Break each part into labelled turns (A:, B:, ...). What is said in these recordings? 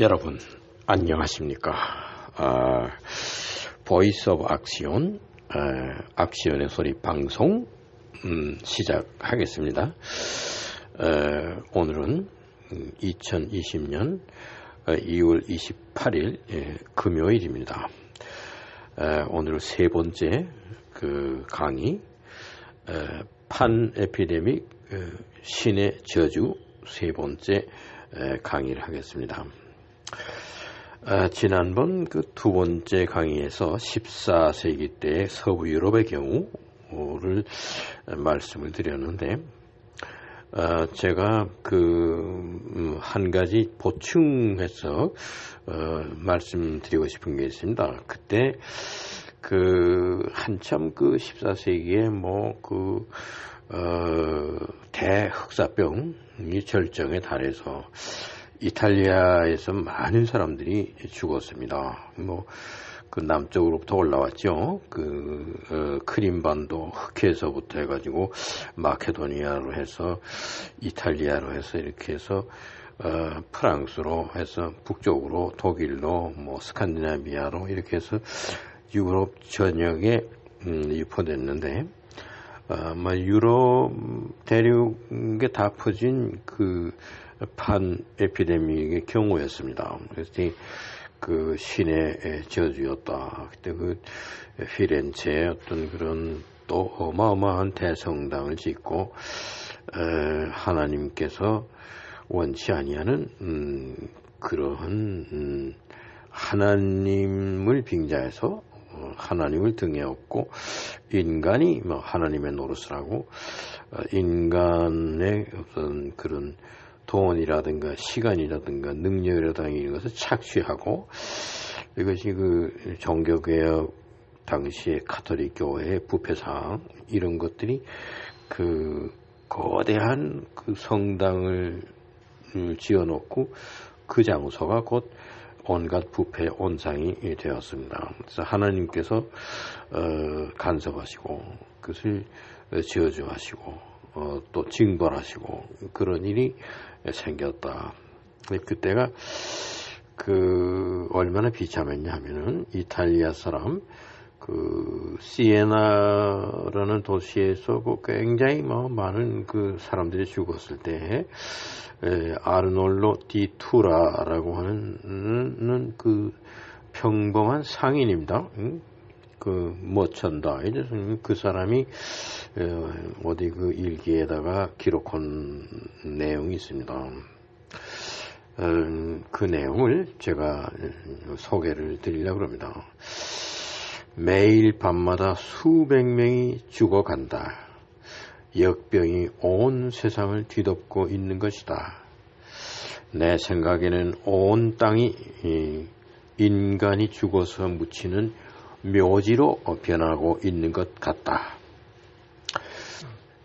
A: 여러분 안녕하십니까? 아, 보이스 오브 악시온, 아, 악시온의 소리 방송 음, 시작하겠습니다. 아, 오늘은 2020년 2월 28일 예, 금요일입니다. 아, 오늘 세 번째 그 강의 아, 판 에피데믹 어, 신의 저주 세 번째 강의를 하겠습니다. 아, 지난번 그 두 번째 강의에서 14세기 때 서부 유럽의 경우를 말씀을 드렸는데 아, 제가 그한 음, 가지 보충해서 어, 말씀드리고 싶은 게 있습니다. 그때 그 한참 그 14세기에 뭐그 어, 대흑사병이 절정에 달해서 이탈리아에서 많은 사람들이 죽었습니다. 뭐, 그 남쪽으로부터 올라왔죠. 그, 어, 크림반도 흑해서부터 해가지고 마케도니아로 해서 이탈리아로 해서 이렇게 해서 어, 프랑스로 해서 북쪽으로 독일로 뭐 스칸디나비아로 이렇게 해서 유럽 전역에 음, 유포됐는데 아마 유럽 대륙에 다 퍼진 그 판 에피데믹의 경우였습니다. 그래서 그 신의 저주였다. 그때 그 피렌체에 어떤 그런 또 어마어마한 대성당을 짓고 하나님께서 원치 아니하는 음, 그러한 음, 하나님을 빙자해서 어, 하나님을 등에 업고 인간이 뭐 하나님의 노릇을 하고 어, 인간의 어떤 그런 돈이라든가 시간이라든가 능력이라든가 이런 것을 착취하고 이것이 그 종교개혁 당시의 카톨릭 교회의 부패상 이런 것들이 그 거대한 그 성당을 지어놓고 그 장소가 곧 온갖 부패 온상이 되었습니다. 그래서 하나님께서 어, 간섭하시고 그것을 저주하시고 어, 또 징벌하시고 그런 일이 생겼다. 그때가 그 얼마나 비참했냐 하면은 이탈리아 사람 그 시에나라는 도시에서 그 굉장히 뭐 많은 그 사람들이 죽었을 때 에, 아르놀로 디 투라라고 하는 그 평범한 상인입니다. 응? 그 모천다. 이제 그 사람이 어, 어디 그 일기에다가 기록한 내용이 있습니다. 어, 그 내용을 제가 소개를 드리려고 합니다. 매일 밤마다 수백 명이 죽어간다. 역병이 온 세상을 뒤덮고 있는 것이다. 내 생각에는 온 땅이 인간이 죽어서 묻히는 묘지로 변하고 있는 것 같다.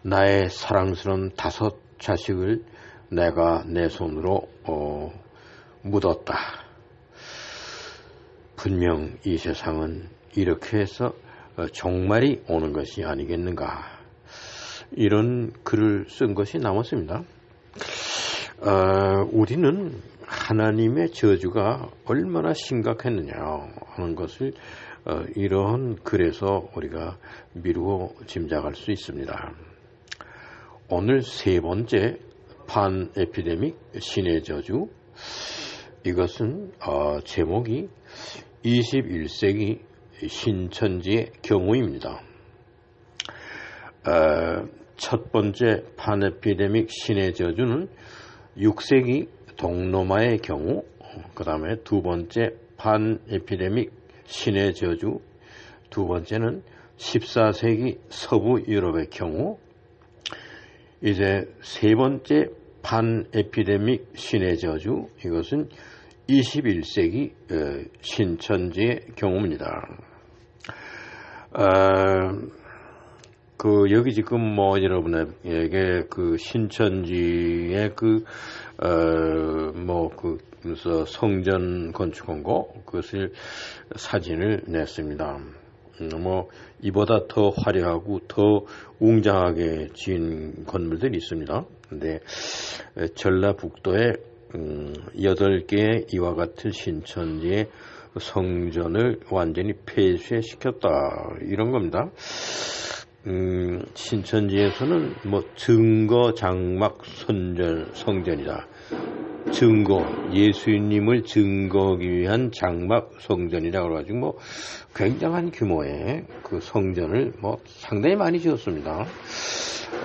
A: 나의 사랑스러운 다섯 자식을 내가 내 손으로 어, 묻었다. 분명 이 세상은 이렇게 해서 어, 종말이 오는 것이 아니겠는가. 이런 글을 쓴 것이 남았습니다. 어, 우리는 하나님의 저주가 얼마나 심각했느냐 하는 것을 어, 이러한 글에서 우리가 미루어 짐작할 수 있습니다. 오늘 세 번째 판 에피데믹 신의 저주 이것은 어, 제목이 21세기 신천지의 경우입니다. 어, 첫 번째 파네피데믹 신의 저주는 6세기 동로마의 경우, 그 다음에 두 번째 판 에피데믹 신의 저주, 두 번째는 14세기 서부 유럽의 경우, 이제 세 번째 판에피데믹 신의 저주, 이것은 21세기 어, 신천지의 경우입니다. 어, 그 여기 지금 뭐 여러분에게 그 신천지의 그어뭐그 그 래서 성전 건축한 거 그것을 사진을 냈습니다. 음, 뭐 이보다 더 화려하고 더 웅장하게 지은 건물들이 있습니다. 근데 전라북도의 음, 8개의 이와 같은 신천지의 성전을 완전히 폐쇄시켰다 이런 겁니다. 음, 신천지에서는 뭐 증거 장막 선전 성전이다. 증거 예수님을 증거하기 위한 장막 성전이라 그래가지고 뭐 굉장한 규모의 그 성전을 뭐 상당히 많이 지었습니다.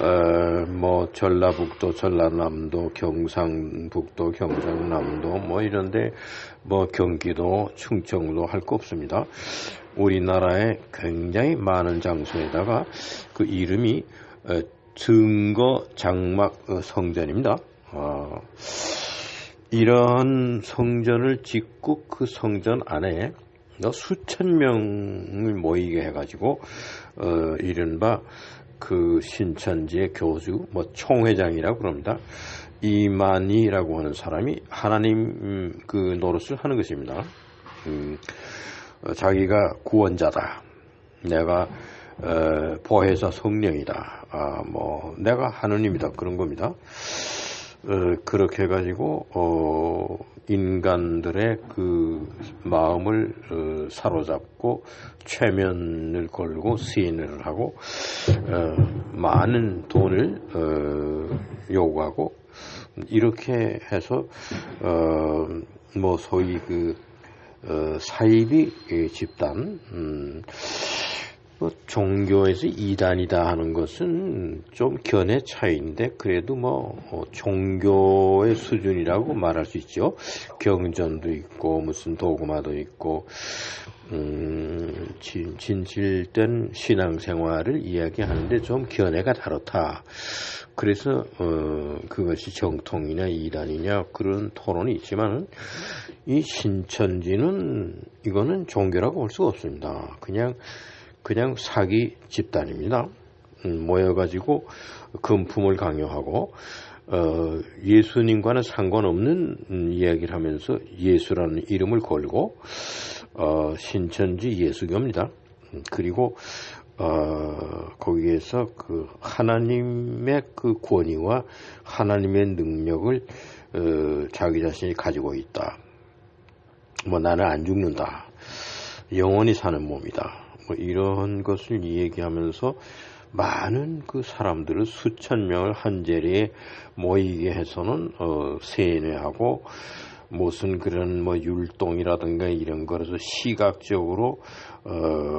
A: 어, 뭐 전라북도, 전라남도, 경상북도, 경상남도 뭐 이런데 뭐 경기도, 충청도 할 거 없습니다. 우리나라에 굉장히 많은 장소에다가 그 이름이 어, 증거 장막 어, 성전입니다. 어, 이런 성전을 짓고 그 성전 안에 수천 명을 모이게 해가지고 어, 이른바 그 신천지의 교주, 뭐 총회장이라고 그럽니다. 이만희라고 하는 사람이 하나님 음, 그 노릇을 하는 것입니다. 음, 어, 자기가 구원자다. 내가 어, 보혜사 성령이다. 아, 뭐 내가 하느님이다 그런 겁니다. 어, 그렇게 해가지고 어, 인간들의 그 마음을 어, 사로잡고 최면을 걸고 시인을 하고 어, 많은 돈을 어, 요구하고 이렇게 해서 어, 뭐 소위 그 어, 사이비 집단 음, 뭐 종교에서 이단이다 하는 것은 좀 견해 차이인데 그래도 뭐 어, 종교의 수준이라고 말할 수 있죠. 경전도 있고 무슨 도구마도 있고 음, 진, 진실된 신앙생활을 이야기하는데 좀 견해가 다르다. 그래서 어, 그것이 정통이냐 이단이냐 그런 토론이 있지만 이 신천지는 이거는 종교라고 볼 수가 없습니다. 그냥 그냥 사기 집단입니다. 음, 모여가지고 금품을 강요하고 어, 예수님과는 상관없는 음, 이야기를 하면서 예수라는 이름을 걸고 어, 신천지 예수교입니다. 음, 그리고 어, 거기에서 그 하나님의 그 권위와 하나님의 능력을 어, 자기 자신이 가지고 있다. 뭐 나는 안 죽는다. 영원히 사는 몸이다. 뭐 이런 것을 얘기하면서 많은 그 사람들을 수천 명을 한 자리에 모이게 해서는 어, 세뇌하고 무슨 그런 뭐 율동이라든가 이런 거라서 시각적으로 어,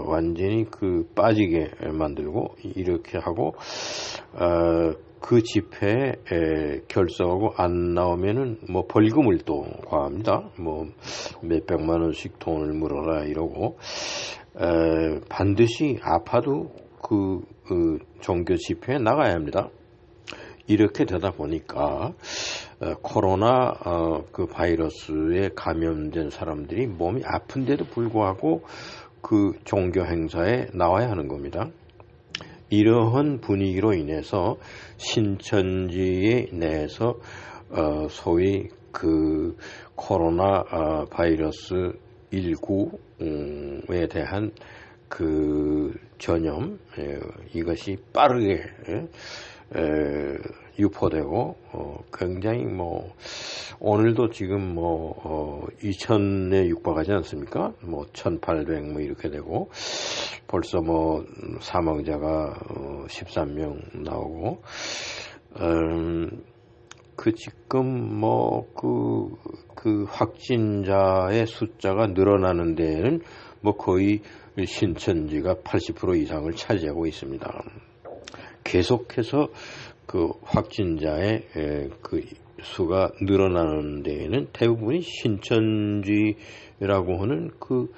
A: 완전히 그 빠지게 만들고 이렇게 하고 어, 그 집회에 결석하고 안 나오면은 뭐 벌금을 또 과합니다. 뭐 몇백만 원씩 돈을 물어라 이러고 에, 반드시 아파도 그, 그 종교 집회에 나가야 합니다. 이렇게 되다 보니까 어, 코로나 어, 그 바이러스에 감염된 사람들이 몸이 아픈데도 불구하고 그 종교 행사에 나와야 하는 겁니다. 이러한 분위기로 인해서 신천지 내에서 어, 소위 그 코로나 어, 바이러스 19에 대한 그 전염 예, 이것이 빠르게 예, 유포되고 어, 굉장히 뭐 오늘도 지금 뭐 어, 2천에 육박하지 않습니까? 뭐 1,800 뭐 이렇게 되고 벌써 뭐 사망자가 어, 13명 나오고 음, 그 지금 뭐그그 확진자의 숫자가 늘어나는 데에는 뭐 거의 신천지가 80% 이상을 차지하고 있습니다. 계속해서 그 확진자의 그 수가 늘어나는 데에는 대부분이 신천지라고 하는 그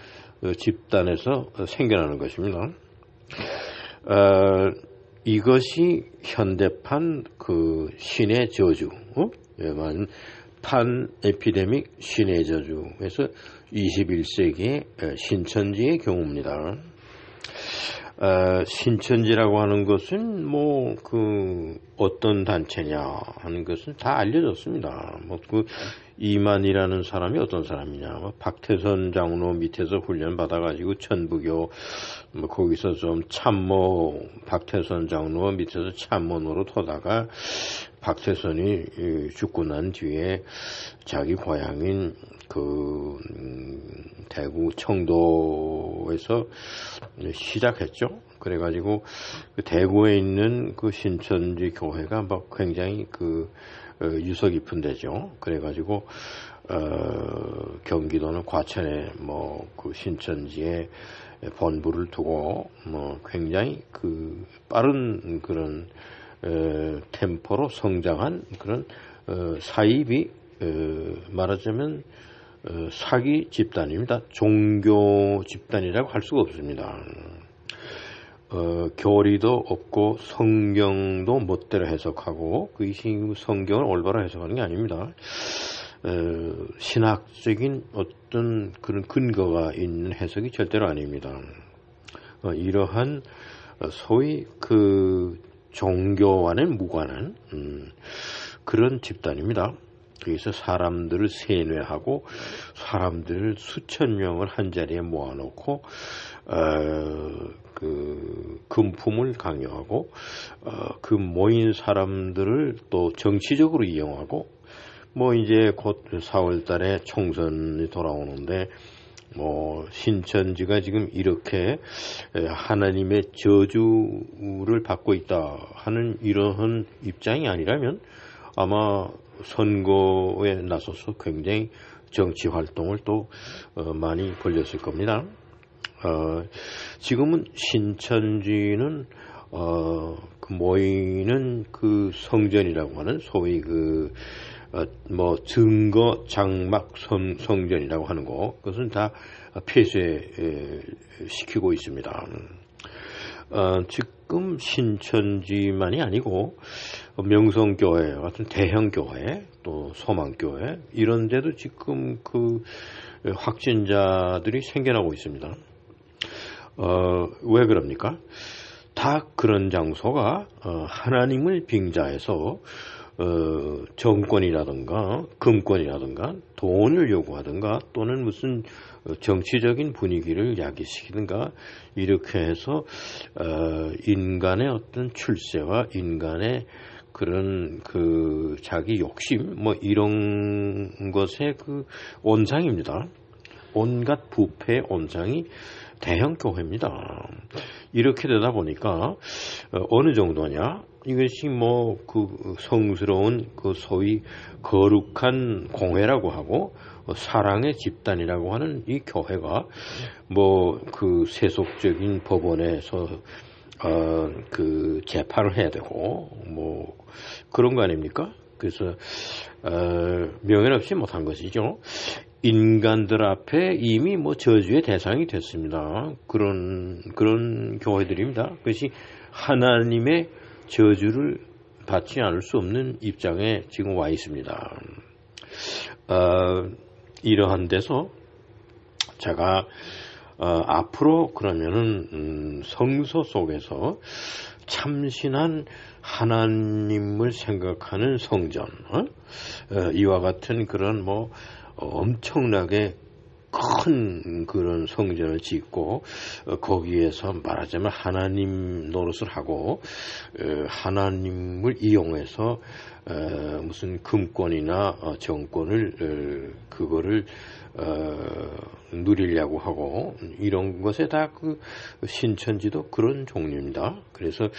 A: 어, 집단에서 생겨나는 것입니다. 어, 이것이 현대판 그 신의 저주, 어? 만판 에피데믹 신의 저주에서 21세기의 신천지의 경우입니다. 어, 신천지라고 하는 것은 뭐 그 어떤 단체냐 하는 것은 다 알려졌습니다. 뭐 그 이만이라는 사람이 어떤 사람이냐, 뭐 박태선 장로 밑에서 훈련 받아가지고 천부교 뭐 거기서 좀 참모 박태선 장로 밑에서 참모 노릇하다가 박태선이 죽고 난 뒤에 자기 고향인 그 음, 대구 청도에서 시작했죠. 그래가지고 그 대구에 있는 그 신천지 교회가 뭐 굉장히 그 어, 유서 깊은 데죠. 그래가지고 어, 경기도는 과천에 뭐 그 신천지에 본부를 두고 뭐 굉장히 그 빠른 그런 어, 템포로 성장한 그런 어, 사입이 어, 말하자면 어, 사기 집단입니다. 종교 집단이라고 할 수가 없습니다. 어, 교리도 없고 성경도 멋대로 해석하고 그 성경을 올바로 해석하는 게 아닙니다. 어, 신학적인 어떤 그런 근거가 있는 해석이 절대로 아닙니다. 어, 이러한 소위 그 종교와는 무관한 음, 그런 집단입니다. 그래서 사람들을 세뇌하고 사람들을 수천 명을 한 자리에 모아놓고 어, 그 금품을 강요하고 어, 그 모인 사람들을 또 정치적으로 이용하고 뭐 이제 곧 4월 달에 총선이 돌아오는데 뭐 신천지가 지금 이렇게 하나님의 저주를 받고 있다 하는 이러한 입장이 아니라면 아마 선거에 나서서 굉장히 정치 활동을 또 어, 많이 벌렸을 겁니다. 어, 지금은 신천지는 어, 그 모이는 그 성전이라고 하는 소위 그, 어, 뭐, 증거 장막 성, 성전이라고 하는 거, 그것은 다 폐쇄 시키고 있습니다. 어, 지금 신천지만이 아니고 명성교회 같은 대형교회 또 소망교회 이런 데도 지금 그 확진자들이 생겨나고 있습니다. 어, 왜 그럽니까? 다 그런 장소가 어, 하나님을 빙자해서 어, 정권이라든가 금권이라든가 돈을 요구하든가 또는 무슨 정치적인 분위기를 야기시키든가 이렇게 해서 어, 인간의 어떤 출세와 인간의 그런 그 자기 욕심 뭐 이런 것의 그 온상입니다. 온갖 부패의 온상이 대형 교회입니다. 이렇게 되다 보니까 어, 어느 정도냐? 이것이 뭐 그 성스러운 그 소위 거룩한 공회라고 하고 사랑의 집단이라고 하는 이 교회가 뭐 그 세속적인 법원에서 어 그 재판을 해야 되고 뭐 그런 거 아닙니까? 그래서 어 명예는 없이 못한 것이죠. 인간들 앞에 이미 뭐 저주의 대상이 됐습니다. 그런 그런 교회들입니다. 그것이 하나님의 저주를 받지 않을 수 없는 입장에 지금 와 있습니다. 어, 이러한 데서 제가 어, 앞으로 그러면은 음, 성서 속에서 참신한 하나님을 생각하는 성전, 어? 어, 이와 같은 그런 뭐 엄청나게 큰 그런 성전을 짓고 어, 거기에서 말하자면 하나님 노릇을 하고 어, 하나님을 이용해서 어, 무슨 금권이나 정권을 그거를 누리려고 하고 이런 것에 다 그 신천지도 그런 종류입니다. 그래서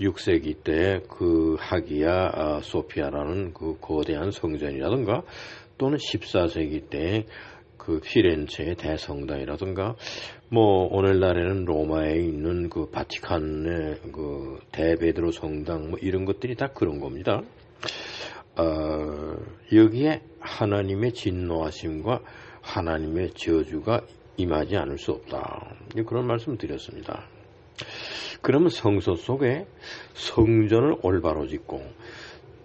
A: 6세기 때 그 하기야 아, 소피아라는 그 거대한 성전이라든가 또는 14세기 때 그 피렌체의 대성당이라든가 뭐 오늘날에는 로마에 있는 그 바티칸의 그 대베드로 성당 뭐 이런 것들이 다 그런 겁니다. 어, 여기에 하나님의 진노하심과 하나님의 저주가 임하지 않을 수 없다. 그런 말씀 드렸습니다. 그러면 성서 속에 성전을 올바로 짓고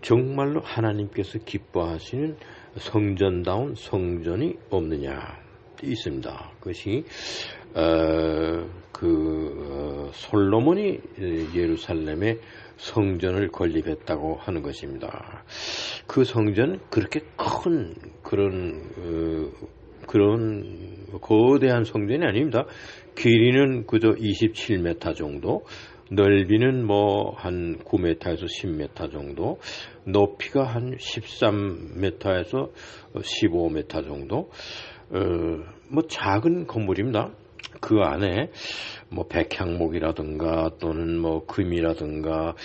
A: 정말로 하나님께서 기뻐하시는 성전다운 성전이 없느냐 있습니다. 그것이 어, 그그 어, 솔로몬이 예루살렘에 성전을 건립했다고 하는 것입니다. 그 성전 그렇게 큰 그런 어, 그런 거대한 성전이 아닙니다. 길이는 그저 27m 정도, 넓이는 뭐 한 9m에서 10m 정도, 높이가 한 13m에서 15m 정도, 어, 뭐 작은 건물입니다. 그 안에 뭐 백향목이라든가 또는 뭐 금이라든가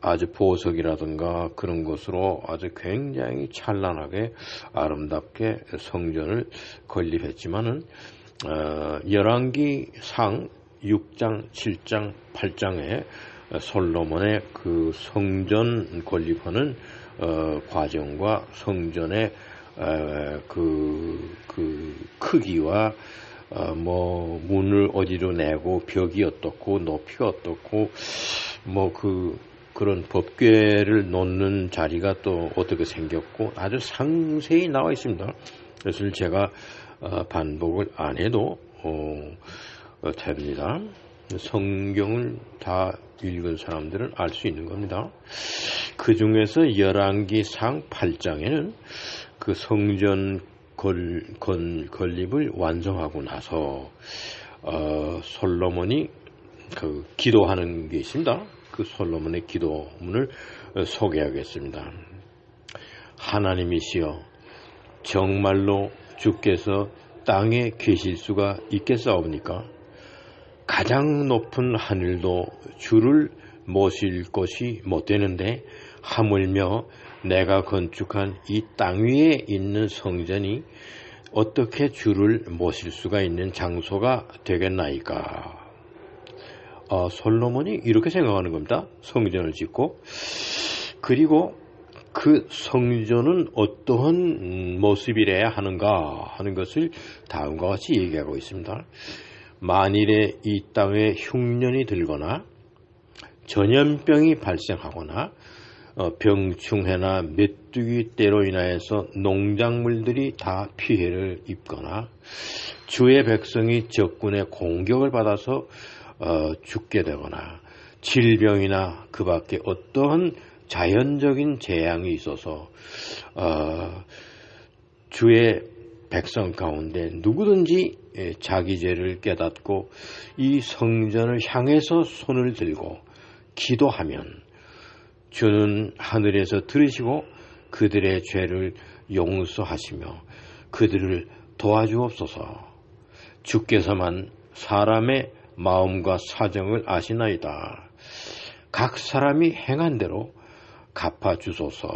A: 아주 보석이라든가 그런 것으로 아주 굉장히 찬란하게 아름답게 성전을 건립했지만은 어, 열왕기 상 6장, 7장, 8장에 솔로몬의 그 성전 건립하는 어, 과정과 성전의 어, 그, 그 크기와 어, 뭐 문을 어디로 내고 벽이 어떻고 높이가 어떻고 뭐 그 그런 법궤를 놓는 자리가 또 어떻게 생겼고 아주 상세히 나와 있습니다. 그래서 제가 어, 반복을 안 해도 어, 어, 됩니다. 성경을 다 읽은 사람들은 알 수 있는 겁니다. 그 중에서 열왕기상 8장에는 그 성전 걸, 건, 건립을 완성하고 나서 어, 솔로몬이 그 기도하는 게 있습니다. 그 솔로몬의 기도문을 소개하겠습니다. 하나님이시여 정말로 주께서 땅에 계실 수가 있겠사옵니까? 가장 높은 하늘도 주를 모실 것이 못 되는데 하물며 내가 건축한 이 땅 위에 있는 성전이 어떻게 주를 모실 수가 있는 장소가 되겠나이까? 어, 솔로몬이 이렇게 생각하는 겁니다. 성전을 짓고 그리고 그 성전은 어떠한 모습이래야 하는가 하는 것을 다음과 같이 얘기하고 있습니다. 만일에 이 땅에 흉년이 들거나 전염병이 발생하거나 어, 병충해나 메뚜기 떼로 인하여서 농작물들이 다 피해를 입거나 주의 백성이 적군의 공격을 받아서 어, 죽게 되거나 질병이나 그 밖에 어떠한 자연적인 재앙이 있어서 어, 주의 백성 가운데 누구든지 예, 자기 죄를 깨닫고 이 성전을 향해서 손을 들고 기도하면 주는 하늘에서 들으시고 그들의 죄를 용서하시며 그들을 도와주옵소서. 주께서만 사람의 마음과 사정을 아시나이다. 각 사람이 행한 대로 갚아주소서.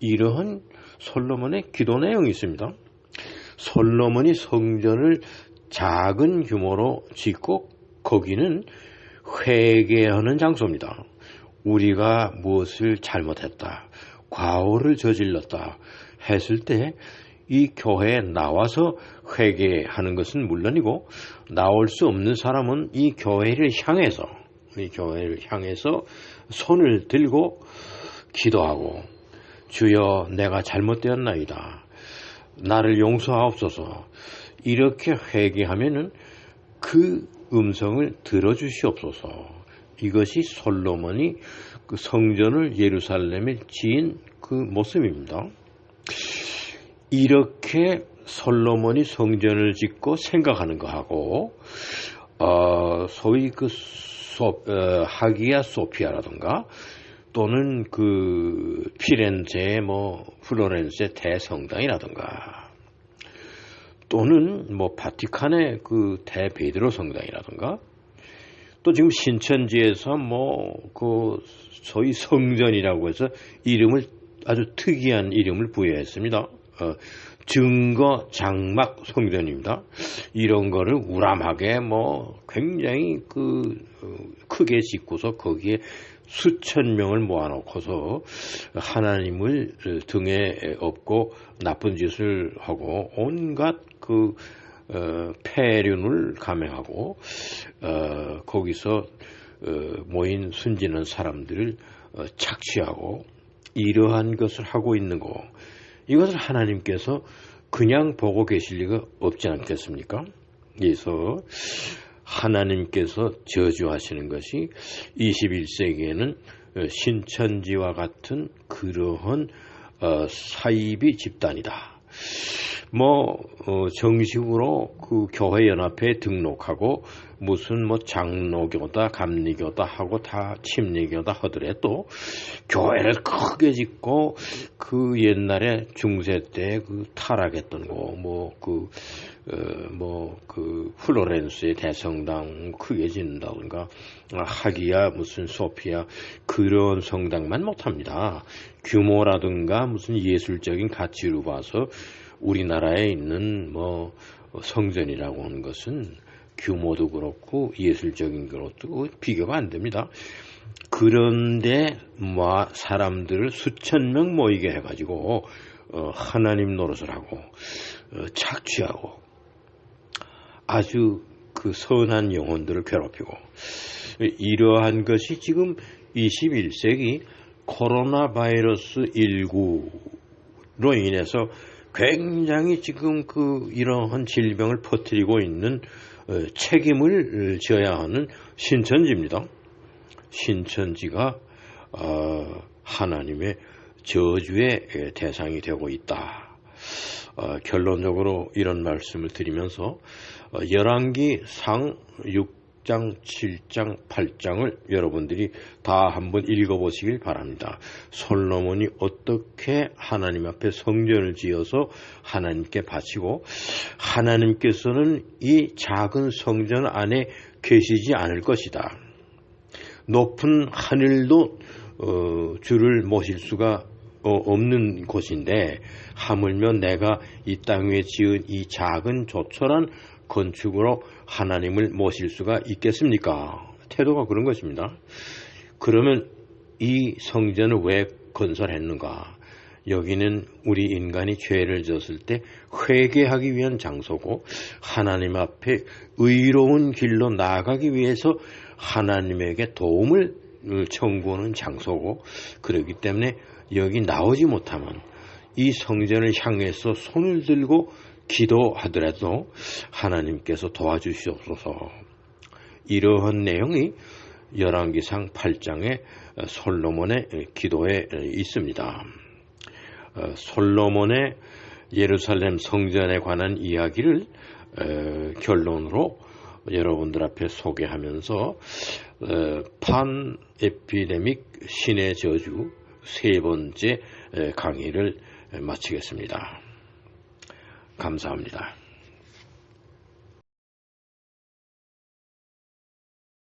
A: 이러한 솔로몬의 기도 내용이 있습니다. 솔로몬이 성전을 작은 규모로 짓고 거기는 회개하는 장소입니다. 우리가 무엇을 잘못했다, 과오를 저질렀다 했을 때 이 교회에 나와서 회개하는 것은 물론이고 나올 수 없는 사람은 이 교회를 향해서 이 교회를 향해서 손을 들고 기도하고 주여 내가 잘못되었나이다. 나를 용서하옵소서. 이렇게 회개하면은 그 음성을 들어주시옵소서. 이것이 솔로몬이 그 성전을 예루살렘에 지은 그 모습입니다. 이렇게 솔로몬이 성전을 짓고 생각하는 거하고 어, 소위 그 소, 어, 하기야 소피아라든가 또는 그 피렌체 뭐 플로렌스의 대성당이라든가 또는 뭐 바티칸의 그 대베드로 성당이라든가 또 지금 신천지에서 뭐 그 소위 성전이라고 해서 이름을 아주 특이한 이름을 부여했습니다. 어, 증거 장막 성전입니다. 이런 거를 우람하게 뭐 굉장히 그 어, 크게 짓고서 거기에 수천 명을 모아놓고서 하나님을 등에 업고 나쁜 짓을 하고 온갖 그 어, 폐륜을 감행하고 어, 거기서 어, 모인 순진한 사람들을 어, 착취하고 이러한 것을 하고 있는 거 이것을 하나님께서 그냥 보고 계실 리가 없지 않겠습니까? 그래서 하나님께서 저주하시는 것이 21세기에는 신천지와 같은 그러한 어, 사이비 집단이다. 뭐 어, 정식으로 그 교회 연합회에 등록하고 무슨 뭐 장로교다 감리교다 하고 다 침례교다 하더라도 교회를 크게 짓고 그 옛날에 중세 때 그 타락했던 거 뭐그 어, 뭐그 플로렌스의 대성당 크게 짓는다든가 하기야 무슨 소피아 그런 성당만 못합니다. 규모라든가 무슨 예술적인 가치로 봐서 우리나라에 있는 뭐 성전이라고 하는 것은 규모도 그렇고 예술적인 것도 비교가 안 됩니다. 그런데 뭐 사람들을 수천 명 모이게 해가지고 어, 하나님 노릇을 하고 어, 착취하고 아주 그 선한 영혼들을 괴롭히고 이러한 것이 지금 21세기 코로나 바이러스 19로 인해서 굉장히 지금 그 이러한 질병을 퍼뜨리고 있는 어, 책임을 져야 하는 신천지입니다. 신천지가 어, 하나님의 저주의 대상이 되고 있다. 어, 결론적으로 이런 말씀을 드리면서 열왕기 상 6 장, 7장, 8장을 여러분들이 다 한번 읽어보시길 바랍니다. 솔로몬이 어떻게 하나님 앞에 성전을 지어서 하나님께 바치고 하나님께서는 이 작은 성전 안에 계시지 않을 것이다. 높은 하늘도 어, 주를 모실 수가 어, 없는 곳인데 하물며 내가 이 땅 위에 지은 이 작은 조촐한 건축으로 하나님을 모실 수가 있겠습니까? 태도가 그런 것입니다. 그러면 이 성전을 왜 건설했는가? 여기는 우리 인간이 죄를 졌을 때 회개하기 위한 장소고 하나님 앞에 의로운 길로 나아가기 위해서 하나님에게 도움을 청구하는 장소고 그렇기 때문에 여기 나오지 못하면 이 성전을 향해서 손을 들고 기도하더라도 하나님께서 도와주시옵소서. 이러한 내용이 열왕기상 8장의 솔로몬의 기도에 있습니다. 어, 솔로몬의 예루살렘 성전에 관한 이야기를 결론으로 여러분들 앞에 소개하면서 어, 판 에피데믹 신의 저주 세 번째 강의를 마치겠습니다. 감사합니다.